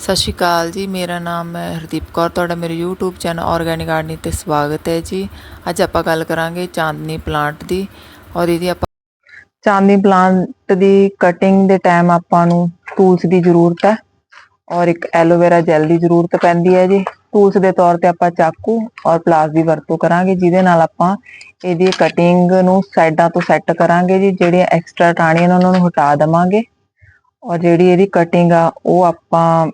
ਸਤਿ ਸ਼੍ਰੀ ਅਕਾਲ ਜੀ, ਮੇਰਾ ਨਾਮ ਹੈ ਹਰਦੀਪ ਕੌਰ, ਤੁਹਾਡਾ ਮੇਰੇ YouTube ਚੈਨਲ ਆਰਗੈਨਿਕ ਗਾਰਡਨਿੰਗ ਤੇ ਸਵਾਗਤ ਹੈ ਜੀ। ਅੱਜ ਆਪਾਂ ਗੱਲ ਕਰਾਂਗੇ ਚਾਂਦਨੀ ਪਲਾਂਟ ਦੀ ਔਰ ਇਹਦੀ ਆਪਾਂ ਚਾਂਦਨੀ ਪਲਾਂਟ ਦੀ ਕਟਿੰਗ ਦੇ ਟਾਈਮ ਆਪਾਂ ਨੂੰ ਟੂਲਸ ਦੀ ਜ਼ਰੂਰਤ ਹੈ ਔਰ ਇੱਕ ਐਲੋਵੇਰਾ ਜੈਲ ਦੀ ਜ਼ਰੂਰਤ ਪੈਂਦੀ ਹੈ ਜੀ। ਟੂਲਸ ਦੇ ਤੌਰ ਤੇ ਆਪਾਂ ਚਾਕੂ ਔਰ ਪਲਾਸ ਦੀ ਵਰਤੋਂ ਕਰਾਂਗੇ, ਜਿਹਦੇ ਨਾਲ ਆਪਾਂ ਇਹਦੀ ਕਟਿੰਗ ਨੂੰ ਸਾਈਡਾਂ ਤੋਂ ਸੈੱਟ ਕਰਾਂਗੇ ਜੀ, ਜਿਹੜੀਆਂ ਐਕਸਟਰਾ ਟਾਹਣੀਆਂ ਨੇ ਉਹਨਾਂ ਨੂੰ ਹਟਾ ਦੇਵਾਂਗੇ। ਔਰ ਜਿਹੜੀ ਇਹਦੀ ਕਟਿੰਗ ਆ, ਉਹ ਆਪਾਂ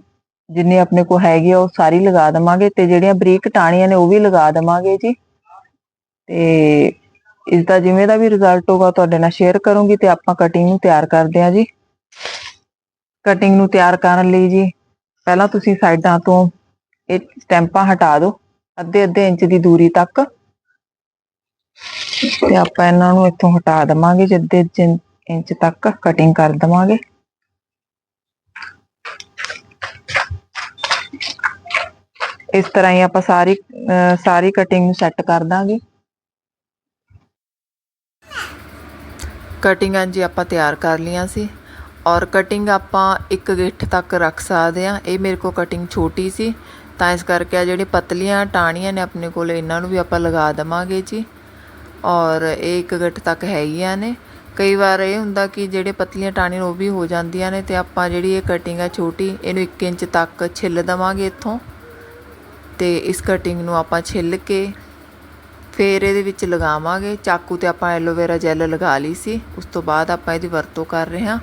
ਜਿੰਨੇ ਆਪਣੇ ਕੋਲ ਹੈਗੇ ਆ, ਉਹ ਸਾਰੀ ਲਗਾ ਦੇਵਾਂਗੇ ਤੇ ਜਿਹੜੀਆਂ ਬਰੀਕ ਟਾਹਣੀਆਂ ਨੇ ਉਹ ਵੀ ਲਗਾ ਦੇਵਾਂਗੇ ਜੀ। ਤੇ ਇਸ ਦਾ ਜਿਵੇਂ ਦਾ ਵੀ ਰਿਜ਼ਲਟ ਹੋਗਾ ਤੁਹਾਡੇ ਨਾਲ ਸ਼ੇਅਰ ਕਰੂੰਗੀ ਤੇ ਆਪਾਂ ਕਟਿੰਗ ਨੂੰ ਤਿਆਰ ਕਰਦੇ ਹਾਂ ਜੀ। ਕਟਿੰਗ ਨੂੰ ਤਿਆਰ ਕਰਨ ਲਈ ਜੀ, ਪਹਿਲਾਂ ਤੁਸੀਂ ਸਾਈਡਾਂ ਤੋਂ ਇਹ ਸਟੈਂਪਾਂ ਹਟਾ ਦਿਓ ਅੱਧੇ ਅੱਧੇ ਇੰਚ ਦੀ ਦੂਰੀ ਤੱਕ। ਤੇ ਆਪਾਂ ਇਹਨਾਂ ਨੂੰ ਇੱਥੋਂ ਹਟਾ ਦਵਾਂਗੇ, ਜਿੱਦੇ ਇੰਚ ਤੱਕ ਕਟਿੰਗ ਕਰ ਦਵਾਂਗੇ। ਇਸ ਤਰ੍ਹਾਂ ਹੀ ਆਪਾਂ ਸਾਰੀ ਸਾਰੀ ਕਟਿੰਗ ਨੂੰ ਸੈੱਟ ਕਰ ਦਾਂਗੇ। ਕਟਿੰਗਾਂ ਜੀ ਆਪਾਂ ਤਿਆਰ ਕਰ ਲੀਆਂ ਸੀ। ਔਰ ਕਟਿੰਗ ਆਪਾਂ ਇੱਕ ਗਿੱਠ ਤੱਕ ਰੱਖ ਸਕਦੇ ਆ ਇਹ ਮੇਰੇ ਕੋਲ ਕਟਿੰਗ ਛੋਟੀ ਸੀ। ਤਾਂ ਇਸ ਕਰਕੇ ਆ ਜਿਹੜੇ ਪਤਲੀਆਂ ਟਾਹਣੀਆਂ ਨੇ ਆਪਣੇ ਕੋਲ, ਇਹਨਾਂ ਨੂੰ ਵੀ ਆਪਾਂ ਲਗਾ ਦਵਾਂਗੇ ਜੀ। ਔਰ ਇਹ ਇੱਕ ਗਿੱਠ ਤੱਕ ਹੈਗੀਆਂ ਨੇ। ਕਈ ਵਾਰ ਇਹ ਹੁੰਦਾ ਕਿ ਜਿਹੜੇ ਪਤਲੀਆਂ ਟਾਹਣੀਆਂ ਉਹ ਵੀ ਹੋ ਜਾਂਦੀਆਂ ਨੇ ਤੇ ਆਪਾਂ ਜਿਹੜੀ ਇਹ ਕਟਿੰਗ ਆ ਛੋਟੀ, ਇਹਨੂੰ 1 ਇੰਚ ਤੱਕ ਛਿੱਲ ਦਵਾਂਗੇ ਇੱਥੋਂ। ਅਤੇ ਇਸ ਕਟਿੰਗ ਨੂੰ ਆਪਾਂ ਛਿੱਲ ਕੇ ਫਿਰ ਇਹਦੇ ਵਿੱਚ ਲਗਾਵਾਂਗੇ। ਚਾਕੂ ਤੇ ਆਪਾਂ ਐਲੋਵੇਰਾ ਜੈਲ ਲਗਾ ਲਈ ਸੀ। ਉਸ ਤੋਂ ਬਾਅਦ ਆਪਾਂ ਇਹਦੀ ਵਰਤੋਂ ਕਰ ਰਹੇ ਹਾਂ।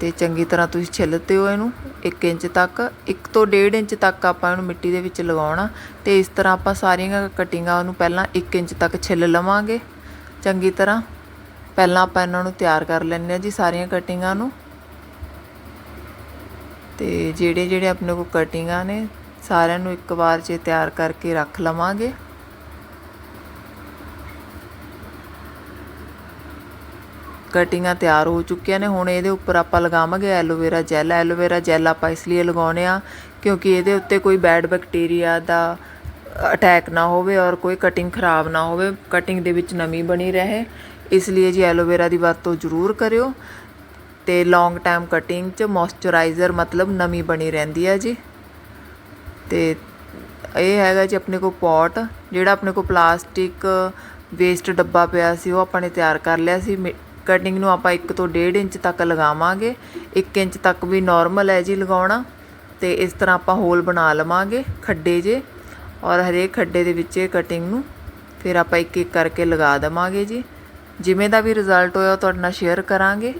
ਤੇ ਚੰਗੀ ਤਰ੍ਹਾਂ ਤੁਸੀਂ ਛਿੱਲਤੇ ਹੋ ਇਹਨੂੰ 1 ਇੰਚ ਤੱਕ। 1 ਤੋਂ 1.5 ਇੰਚ ਤੱਕ ਆਪਾਂ ਇਹਨੂੰ ਮਿੱਟੀ ਦੇ ਵਿੱਚ ਲਗਾਉਣਾ। ਤੇ ਇਸ ਤਰ੍ਹਾਂ ਆਪਾਂ ਸਾਰੀਆਂ ਕਟਿੰਗਾਂ ਨੂੰ ਪਹਿਲਾਂ 1 ਇੰਚ ਤੱਕ ਛਿੱਲ ਲਵਾਂਗੇ। ਚੰਗੀ ਤਰ੍ਹਾਂ ਪਹਿਲਾਂ ਆਪਾਂ ਇਹਨਾਂ ਨੂੰ ਤਿਆਰ ਕਰ ਲੈਂਦੇ ਹਾਂ ਜੀ ਸਾਰੀਆਂ ਕਟਿੰਗਾਂ ਨੂੰ। ਤੇ ਜਿਹੜੇ ਜਿਹੜੇ ਆਪਣੇ ਕੋਲ ਕਟਿੰਗਾਂ ਨੇ ਸਾਰਿਆਂ ਨੂੰ ਇੱਕ ਵਾਰ 'ਚ ਤਿਆਰ ਕਰਕੇ ਰੱਖ ਲਵਾਂਗੇ। ਕਟਿੰਗਾਂ ਤਿਆਰ ਹੋ ਚੁੱਕੀਆਂ ਨੇ। ਹੁਣ ਇਹਦੇ ਉੱਪਰ ਆਪਾਂ ਲਗਾਵਾਂਗੇ ਐਲੋਵੇਰਾ ਜੈਲ। ਐਲੋਵੇਰਾ ਜੈਲ ਆਪਾਂ ਇਸ ਲਈ ਲਗਾਉਨੇ ਆ ਕਿਉਂਕਿ ਇਹਦੇ ਉੱਤੇ ਕੋਈ ਬੈਡ ਬੈਕਟੀਰੀਆ ਦਾ ਅਟੈਕ ਨਾ ਹੋਵੇ ਔਰ ਕੋਈ ਕਟਿੰਗ ਖਰਾਬ ਨਾ ਹੋਵੇ। ਕਟਿੰਗ ਦੇ ਵਿੱਚ ਨਮੀ ਬਣੀ ਰਹੇ। ਇਸ ਲਈ ਜੀ ਐਲੋਵੇਰਾ ਦੀ ਵਰਤੋਂ ਜ਼ਰੂਰ ਕਰਿਓ। ਤੇ ਲੌਂਗ ਟਾਈਮ ਕਟਿੰਗ 'ਚ ਮੋਇਸਚਰਾਈਜ਼ਰ ਮਤਲਬ ਨਮੀ ਬਣੀ ਰਹਿੰਦੀ ਹੈ ਜੀ। ਤੇ ਇਹ ਹੈਗਾ ਜੀ ਆਪਣੇ ਕੋਲ ਪੋਟ, ਜਿਹੜਾ ਆਪਣੇ ਕੋਲ ਪਲਾਸਟਿਕ ਵੇਸਟ ਡੱਬਾ ਪਿਆ ਸੀ, ਉਹ ਆਪਾਂ ਨੇ ਤਿਆਰ ਕਰ ਲਿਆ ਸੀ। ਕਟਿੰਗ ਨੂੰ ਆਪਾਂ 1 ਤੋਂ 1.5 ਇੰਚ ਤੱਕ ਲਗਾਵਾਂਗੇ। 1 ਇੰਚ ਤੱਕ ਵੀ ਨਾਰਮਲ ਹੈ ਜੀ ਲਗਾਉਣਾ। ਤੇ ਇਸ ਤਰ੍ਹਾਂ ਆਪਾਂ ਹੋਲ ਬਣਾ ਲਵਾਂਗੇ, ਖੱਡੇ ਜੇ। ਔਰ ਹਰੇਕ ਖੱਡੇ ਦੇ ਵਿੱਚ ਇਹ ਕਟਿੰਗ ਨੂੰ ਫਿਰ ਆਪਾਂ ਇੱਕ ਇੱਕ ਕਰਕੇ ਲਗਾ ਦਵਾਂਗੇ ਜੀ। ਜਿਵੇਂ ਦਾ ਵੀ ਰਿਜ਼ਲਟ ਹੋਇਆ ਉਹ ਤੁਹਾਡੇ ਨਾਲ ਸ਼ੇਅਰ ਕਰਾਂਗੇ।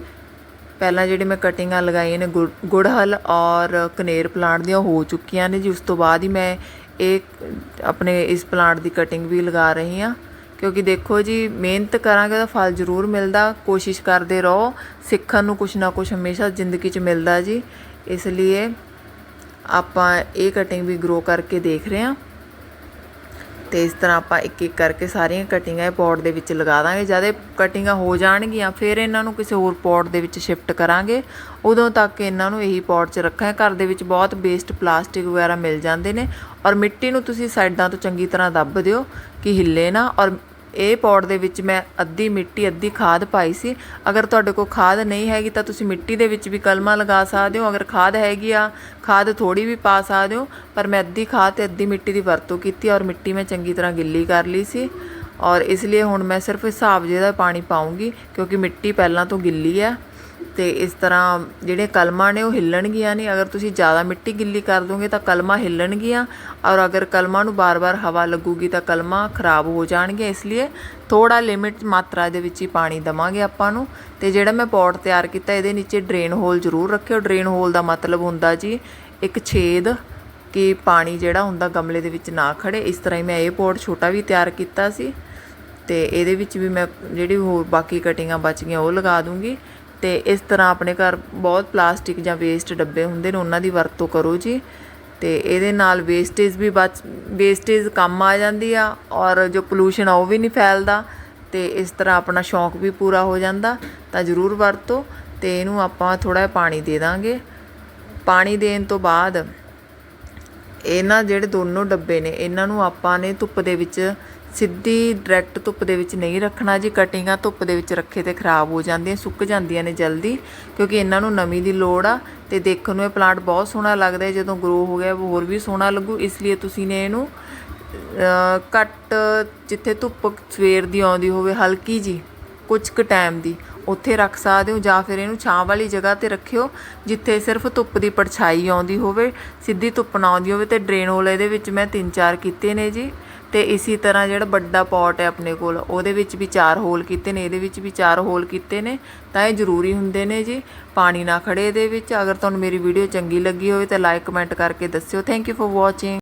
ਪਹਿਲਾਂ ਜਿਹੜੀ ਮੈਂ ਕਟਿੰਗਾਂ ਲਗਾਈਆਂ ਨੇ ਗੁੜ- ਗੁੜਹਲ ਔਰ ਕਨੇਰ ਪਲਾਂਟ ਦੀਆਂ ਹੋ ਚੁੱਕੀਆਂ ਨੇ ਜੀ। ਉਸ ਤੋਂ ਬਾਅਦ ਹੀ ਮੈਂ ਇਹ ਆਪਣੇ ਇਸ ਪਲਾਂਟ ਦੀ ਕਟਿੰਗ ਵੀ ਲਗਾ ਰਹੀ ਹਾਂ। ਕਿਉਂਕਿ ਦੇਖੋ ਜੀ, ਮਿਹਨਤ ਕਰਾਂਗੇ ਤਾਂ ਫਲ ਜ਼ਰੂਰ ਮਿਲਦਾ, ਕੋਸ਼ਿਸ਼ ਕਰਦੇ ਰਹੋ। ਸਿੱਖਣ ਨੂੰ ਕੁਛ ਨਾ ਕੁਛ ਹਮੇਸ਼ਾ ਜ਼ਿੰਦਗੀ 'ਚ ਮਿਲਦਾ ਜੀ। ਇਸ ਲਈ ਆਪਾਂ ਇਹ ਕਟਿੰਗ ਵੀ ਗਰੋ ਕਰਕੇ ਦੇਖ ਰਹੇ ਹਾਂ। ਤੇ ਇਸ ਤਰ੍ਹਾਂ ਆਪਾਂ ਇੱਕ ਇੱਕ ਕਰਕੇ ਸਾਰੀਆਂ ਕਟਿੰਗਾਂ ਇਹ ਪੌਟ ਦੇ ਵਿੱਚ ਲਗਾ ਦਾਂਗੇ। ਜਦ ਇਹ ਕਟਿੰਗਾਂ ਹੋ ਜਾਣਗੀਆਂ, ਫਿਰ ਇਹਨਾਂ ਨੂੰ ਕਿਸੇ ਹੋਰ ਪੌਟ ਦੇ ਵਿੱਚ ਸ਼ਿਫਟ ਕਰਾਂਗੇ। ਉਦੋਂ ਤੱਕ ਇਹਨਾਂ ਨੂੰ ਇਹੀ ਪੌਟ 'ਚ ਰੱਖਾਂ ਘਰ ਦੇ ਵਿੱਚ ਬਹੁਤ ਵੇਸਟ ਪਲਾਸਟਿਕ ਵਗੈਰਾ ਮਿਲ ਜਾਂਦੇ ਨੇ ਔਰ ਮਿੱਟੀ ਨੂੰ ਤੁਸੀਂ ਸਾਈਡਾਂ ਤੋਂ ਚੰਗੀ ਤਰ੍ਹਾਂ ਦੱਬ ਦਿਓ ਕਿ ਹਿੱਲੇ ਨਾ ਔਰ ਇਹ ਪੌਟ ਦੇ ਵਿੱਚ ਮੈਂ ਅੱਧੀ ਮਿੱਟੀ, ਅੱਧੀ ਖਾਦ ਪਾਈ ਸੀ। ਅਗਰ ਤੁਹਾਡੇ ਕੋਲ ਖਾਦ ਨਹੀਂ ਹੈਗੀ ਤਾਂ ਤੁਸੀਂ ਮਿੱਟੀ ਦੇ ਵਿੱਚ ਵੀ ਕਲਮਾਂ ਲਗਾ ਸਕਦੇ ਹੋ। ਅਗਰ ਖਾਦ ਹੈਗੀ ਆ, ਖਾਦ ਥੋੜੀ ਵੀ ਪਾ ਸਕਦੇ ਹੋ, ਪਰ ਮੈਂ ਅੱਧੀ ਖਾਦ ਤੇ ਅੱਧੀ ਮਿੱਟੀ ਦੀ ਵਰਤੋਂ ਕੀਤੀ ਔਰ ਮਿੱਟੀ ਮੈਂ ਚੰਗੀ ਤਰ੍ਹਾਂ ਗਿੱਲੀ ਕਰ ਲਈ ਸੀ। ਔਰ ਇਸ ਲਈ ਹੁਣ ਮੈਂ ਸਿਰਫ ਹਿਸਾਬ ਜਿਹਦਾ ਪਾਣੀ ਪਾਉਂਗੀ ਕਿਉਂਕਿ ਮਿੱਟੀ ਪਹਿਲਾਂ ਤੋਂ ਗਿੱਲੀ ਹੈ ਤੇ ਇਸ ਤਰ੍ਹਾਂ ਜਿਹੜੇ ਕਲਮਾਂ ਨੇ ਉਹ ਹਿੱਲਣਗੀਆਂ ਨਹੀਂ। ਅਗਰ ਤੁਸੀਂ ਜ਼ਿਆਦਾ ਮਿੱਟੀ ਗਿੱਲੀ ਕਰ ਦੋਗੇ ਤਾਂ ਕਲਮਾਂ ਹਿੱਲਣਗੀਆਂ ਔਰ ਅਗਰ ਕਲਮਾਂ ਨੂੰ ਬਾਰ-ਬਾਰ ਹਵਾ ਲੱਗੂਗੀ ਤਾਂ ਕਲਮਾਂ ਖਰਾਬ ਹੋ ਜਾਣਗੀਆਂ। ਇਸ ਲਈ ਥੋੜਾ ਲਿਮਿਟ ਮਾਤਰਾ ਦੇ ਵਿੱਚ ਹੀ ਪਾਣੀ ਦਵਾਂਗੇ ਆਪਾਂ ਨੂੰ ਤੇ ਜਿਹੜਾ ਮੈਂ ਪੌਟ ਤਿਆਰ ਕੀਤਾ ਇਹਦੇ ਨੀਚੇ ਡਰੇਨ ਹੋਲ ਜ਼ਰੂਰ ਰੱਖਿਓ। ਡਰੇਨ ਹੋਲ ਦਾ ਮਤਲਬ ਹੁੰਦਾ ਜੀ ਇੱਕ ਛੇਦ ਕਿ ਪਾਣੀ ਜਿਹੜਾ ਹੁੰਦਾ ਗਮਲੇ ਦੇ ਵਿੱਚ ਨਾ ਖੜੇ ਇਸ ਤਰ੍ਹਾਂ ਹੀ ਮੈਂ ਇਹ ਪੌਟ ਛੋਟਾ ਵੀ ਤਿਆਰ ਕੀਤਾ ਸੀ ਤੇ ਇਹਦੇ ਵਿੱਚ ਵੀ ਮੈਂ ਜਿਹੜੀ ਹੋਰ ਬਾਕੀ ਕਟਿੰਗਾਂ ਬਚ ਗਈਆਂ ਉਹ ਲਗਾ ਦੂੰਗੀ। ਅਤੇ ਇਸ ਤਰ੍ਹਾਂ ਆਪਣੇ ਘਰ ਬਹੁਤ ਪਲਾਸਟਿਕ ਜਾਂ ਵੇਸਟ ਡੱਬੇ ਹੁੰਦੇ ਨੇ, ਉਹਨਾਂ ਦੀ ਵਰਤੋਂ ਕਰੋ ਜੀ। ਅਤੇ ਇਹਦੇ ਨਾਲ ਵੇਸਟੇਜ ਵੀ ਬਚ ਵੇਸਟੇਜ ਕੰਮ ਆ ਜਾਂਦੀ ਆ ਔਰ ਜੋ ਪੋਲੂਸ਼ਨ ਆ ਉਹ ਵੀ ਨਹੀਂ ਫੈਲਦਾ ਅਤੇ ਇਸ ਤਰ੍ਹਾਂ ਆਪਣਾ ਸ਼ੌਂਕ ਵੀ ਪੂਰਾ ਹੋ ਜਾਂਦਾ, ਤਾਂ ਜ਼ਰੂਰ ਵਰਤੋ ਅਤੇ ਇਹਨੂੰ ਆਪਾਂ ਥੋੜ੍ਹਾ ਜਿਹਾ ਪਾਣੀ ਦੇ ਦਾਂਗੇ। ਪਾਣੀ ਦੇਣ ਤੋਂ ਬਾਅਦ, ਇਹਨਾਂ ਜਿਹੜੇ ਦੋਨੋਂ ਡੱਬੇ ਨੇ, ਇਹਨਾਂ ਨੂੰ ਆਪਾਂ ਨੇ ਧੁੱਪ ਦੇ ਵਿੱਚ ਸਿੱਧੀ ਡਾਇਰੈਕਟ ਧੁੱਪ ਦੇ ਵਿੱਚ ਨਹੀਂ ਰੱਖਣਾ ਜੀ। ਕਟਿੰਗਾਂ ਧੁੱਪ ਦੇ ਵਿੱਚ ਰੱਖੇ ਤੇ ਖਰਾਬ ਹੋ ਜਾਂਦੀਆਂ ਸੁੱਕ ਜਾਂਦੀਆਂ ਨੇ ਜਲਦੀ ਕਿਉਂਕਿ ਇਹਨਾਂ ਨੂੰ ਨਮੀ ਦੀ ਲੋੜ ਆ ਤੇ ਦੇਖਣ ਨੂੰ ਇਹ ਪਲਾਂਟ ਬਹੁਤ ਸੋਹਣਾ ਲੱਗਦਾ ਹੈ। ਜਦੋਂ ਗਰੋ ਹੋ ਗਿਆ ਹੋਰ ਵੀ ਸੋਹਣਾ ਲੱਗੂ। ਇਸ ਲਈ ਤੁਸੀਂ ਨੇ ਇਹਨੂੰ ਅ, ਘੱਟ ਜਿੱਥੇ ਧੁੱਪ ਸਵੇਰ ਦੀ ਆਉਂਦੀ ਹੋਵੇ ਹਲਕੀ ਜੀ ਕੁਝ ਕੁ ਟਾਈਮ ਦੀ ਉੱਥੇ ਰੱਖ ਸਕਦੇ ਹੋ ਜਾਂ ਫਿਰ ਇਹਨੂੰ ਛਾਂ ਵਾਲੀ ਜਗ੍ਹਾ ਤੇ ਰੱਖਿਓ ਜਿੱਥੇ ਸਿਰਫ ਧੁੱਪ ਦੀ ਪਰਛਾਈ ਆਉਂਦੀ ਹੋਵੇ ਸਿੱਧੀ ਧੁੱਪ ਨਾ ਆਉਂਦੀ ਹੋਵੇ ਤੇ ਡਰੇਨ ਹੋਲ ਇਹਦੇ ਵਿੱਚ ਮੈਂ ਤਿੰਨ ਚਾਰ ਕੀਤੇ ਨੇ ਜੀ। ਤੇ ਇਸੇ ਤਰ੍ਹਾਂ ਜਿਹੜਾ ਵੱਡਾ ਪੋਟ ਹੈ ਆਪਣੇ ਕੋਲ, ਉਹਦੇ ਵਿੱਚ ਵੀ ਚਾਰ ਹੋਲ ਕੀਤੇ ਨੇ, ਇਹਦੇ ਵਿੱਚ ਵੀ ਚਾਰ ਹੋਲ ਕੀਤੇ ਨੇ, ਤਾਂ ਇਹ ਜ਼ਰੂਰੀ ਹੁੰਦੇ ਨੇ ਜੀ। ਪਾਣੀ ਨਾ ਖੜੇ ਇਹਦੇ ਵਿੱਚ। ਅਗਰ ਤੁਹਾਨੂੰ ਮੇਰੀ ਵੀਡੀਓ ਚੰਗੀ ਲੱਗੀ ਹੋਵੇ ਤਾਂ ਲਾਈਕ ਕਮੈਂਟ ਕਰਕੇ ਦੱਸਿਓ। Thank you for watching